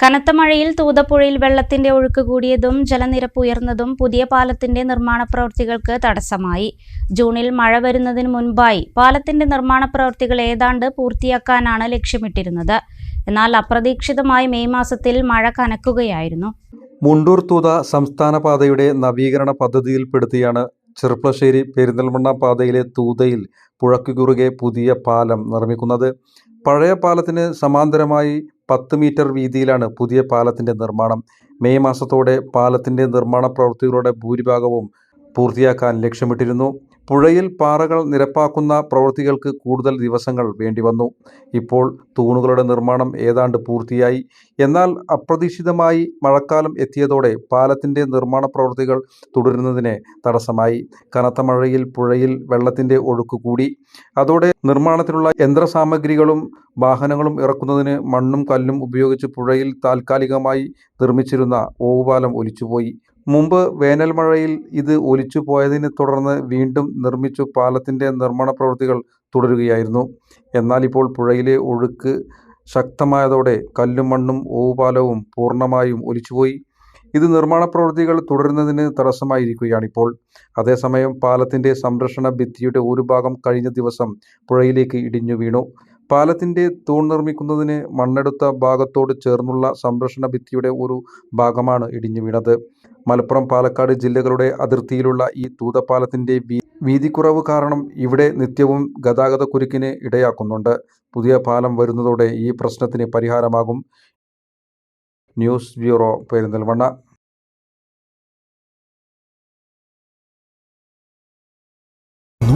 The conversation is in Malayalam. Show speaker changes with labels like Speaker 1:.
Speaker 1: കനത്ത മഴയിൽ തൂതപ്പുഴയിൽ വെള്ളത്തിന്റെ ഒഴുക്ക് കൂടിയതും ജലനിരപ്പ് ഉയർന്നതും പുതിയ പാലത്തിന്റെ നിർമ്മാണ പ്രവൃത്തികൾക്ക് തടസ്സമായി. ജൂണിൽ മഴ വരുന്നതിന് മുൻപായി പാലത്തിന്റെ നിർമ്മാണ പ്രവൃത്തികൾ ഏതാണ്ട് പൂർത്തിയാക്കാനാണ് ലക്ഷ്യമിട്ടിരുന്നത്. എന്നാൽ അപ്രതീക്ഷിതമായി മെയ് മാസത്തിൽ മഴ കനക്കുകയായിരുന്നു.
Speaker 2: മുണ്ടൂർ തൂത സംസ്ഥാന പാതയുടെ നവീകരണ പദ്ധതിയിൽപ്പെടുത്തിയാണ് ചെറുപ്പശ്ശേരി പെരിന്തൽമണ്ണ പാതയിലെ തൂതയിൽ പുഴയ്ക്കു കുറുകെ പുതിയ പാലം നിർമ്മിക്കുന്നത്. പഴയ പാലത്തിന് സമാന്തരമായി പത്ത് മീറ്റർ വീതിയിലാണ് പുതിയ പാലത്തിന്റെ നിർമ്മാണം. മെയ് മാസത്തോടെ പാലത്തിന്റെ നിർമ്മാണ പ്രവൃത്തികളുടെ ഭൂരിഭാഗവും പൂർത്തിയാക്കാൻ ലക്ഷ്യമിട്ടിരുന്നു. പുഴയിൽ പാറകൾ നിരപ്പാക്കുന്ന പ്രവൃത്തികൾക്ക് കൂടുതൽ ദിവസങ്ങൾ വേണ്ടി വന്നു ഇപ്പോൾ തൂണുകളുടെ നിർമ്മാണം ഏതാണ്ട് പൂർത്തിയായി. എന്നാൽ അപ്രതീക്ഷിതമായി മഴക്കാലം എത്തിയതോടെ പാലത്തിന്റെ നിർമ്മാണ പ്രവൃത്തികൾ തുടരുന്നതിന് തടസ്സമായി. കനത്ത മഴയിൽ പുഴയിൽ വെള്ളത്തിന്റെ ഒഴുക്ക് കൂടി. അതോടെ നിർമ്മാണത്തിനുള്ള യന്ത്രസാമഗ്രികളും വാഹനങ്ങളും ഇറക്കുന്നതിന് മണ്ണും കല്ലും ഉപയോഗിച്ച് പുഴയിൽ താൽക്കാലികമായി നിർമ്മിച്ചിരുന്ന ഓവുപാലം ഒലിച്ചുപോയി. മുമ്പ് വേനൽമഴയിൽ ഇത് ഒലിച്ചു പോയതിനെ തുടർന്ന് വീണ്ടും നിർമ്മിച്ചു പാലത്തിന്റെ നിർമ്മാണ പ്രവൃത്തികൾ തുടരുകയായിരുന്നു. എന്നാൽ ഇപ്പോൾ പുഴയിലെ ഒഴുക്ക് ശക്തമായതോടെ കല്ലും മണ്ണും ഓവുപാലവും പൂർണമായും ഒലിച്ചുപോയി. ഇത് നിർമ്മാണ പ്രവൃത്തികൾ തുടരുന്നതിന് തടസ്സമായിരിക്കുകയാണിപ്പോൾ അതേസമയം പാലത്തിന്റെ സംരക്ഷണ ഭിത്തിയുടെ ഒരു ഭാഗം കഴിഞ്ഞ ദിവസം പുഴയിലേക്ക് ഇടിഞ്ഞു വീണു. പാലത്തിന്റെ തൂൺ നിർമ്മിക്കുന്നതിന് മണ്ണെടുത്ത ഭാഗത്തോട് ചേർന്നുള്ള സംരക്ഷണ ഭിത്തിയുടെ ഒരു ഭാഗമാണ് ഇടിഞ്ഞു വീണത്. മലപ്പുറം പാലക്കാട് ജില്ലകളുടെ അതിർത്തിയിലുള്ള ഈ തൂതപ്പാലത്തിന്റെ വീതിക്കുറവ് കാരണം ഇവിടെ നിത്യവും ഗതാഗത കുരുക്കിന് ഇടയാക്കുന്നുണ്ട്. പുതിയ പാലം വരുന്നതോടെ ഈ പ്രശ്നത്തിന് പരിഹാരമാകും. News bureau Perinthalmanna.